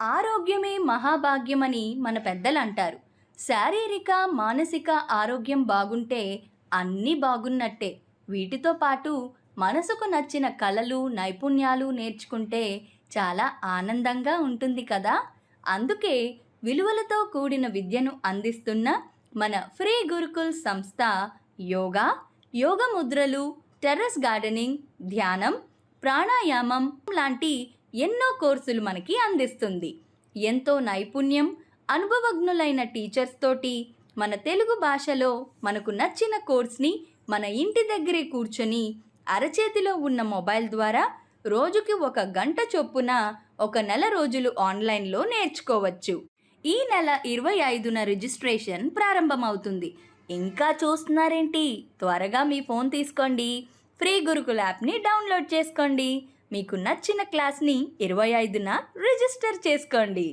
ఆరోగ్యమే మహాభాగ్యమని మన పెద్దలు అంటారు శారీరక మానసిక ఆరోగ్యం బాగుంటే అన్నీ బాగున్నట్టే. వీటితో పాటు మనసుకు నచ్చిన కళలు నైపుణ్యాలు నేర్చుకుంటే చాలా ఆనందంగా ఉంటుంది కదా? అందుకే విలువలతో కూడిన విద్యను అందిస్తున్న మన ఫ్రీ గురుకుల్ సంస్థ యోగా యోగ ముద్రలు టెర్రస్ గార్డెనింగ్ ధ్యానం ప్రాణాయామం లాంటి ఎన్నో కోర్సులు మనకి అందిస్తుంది. ఎంతో నైపుణ్యం అనుభవజ్ఞులైన టీచర్స్ తోటి మన తెలుగు భాషలో మనకు నచ్చిన కోర్స్ని మన ఇంటి దగ్గరే కూర్చొని అరచేతిలో ఉన్న మొబైల్ ద్వారా రోజుకి ఒక గంట చొప్పున ఒక నెల రోజులు ఆన్లైన్లో నేర్చుకోవచ్చు. ఈ నెల ఇరవై ఐదున రిజిస్ట్రేషన్ ప్రారంభమవుతుంది. ఇంకా చూస్తున్నారేంటి? త్వరగా మీ ఫోన్ తీసుకోండి. ఫ్రీ గురుకుల్ యాప్ని డౌన్లోడ్ చేసుకోండి. మీకు నచ్చిన క్లాస్ని ఇరవై ఐదున రిజిస్టర్ చేసుకోండి.